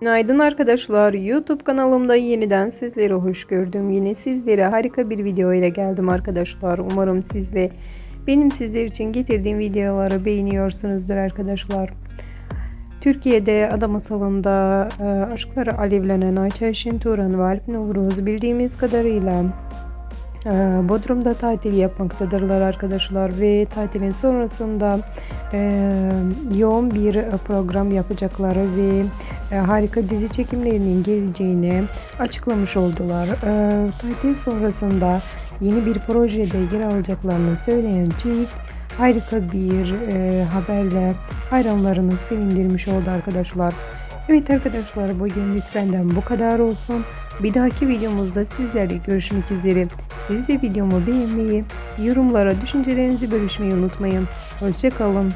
Günaydın arkadaşlar. YouTube kanalımda yeniden sizleri hoş gördüm. Yine sizlere harika bir video ile geldim arkadaşlar. Umarım siz de benim sizler için getirdiğim videoları beğeniyorsunuzdur arkadaşlar. Türkiye'de ada masalında e, aşkları alevlenen Ayça Şenturan ve Alp Novruz bildiğimiz kadarıyla e, Bodrum'da tatil yapmaktadırlar arkadaşlar ve tatilin sonrasında e, yoğun bir program yapacakları ve e, harika dizi çekimlerinin geleceğini açıklamış oldular. E, tatil sonrasında yeni bir projede yer alacaklarını söyleyen çift harika bir e, haberle hayranlarını sevindirmiş oldu arkadaşlar. Evet arkadaşlar bugünlük benden bu kadar olsun. Bir dahaki videomuzda sizlerle görüşmek üzere. Siz de videomu beğenmeyi, yorumlara düşüncelerinizi bölüşmeyi unutmayın. Hoşçakalın.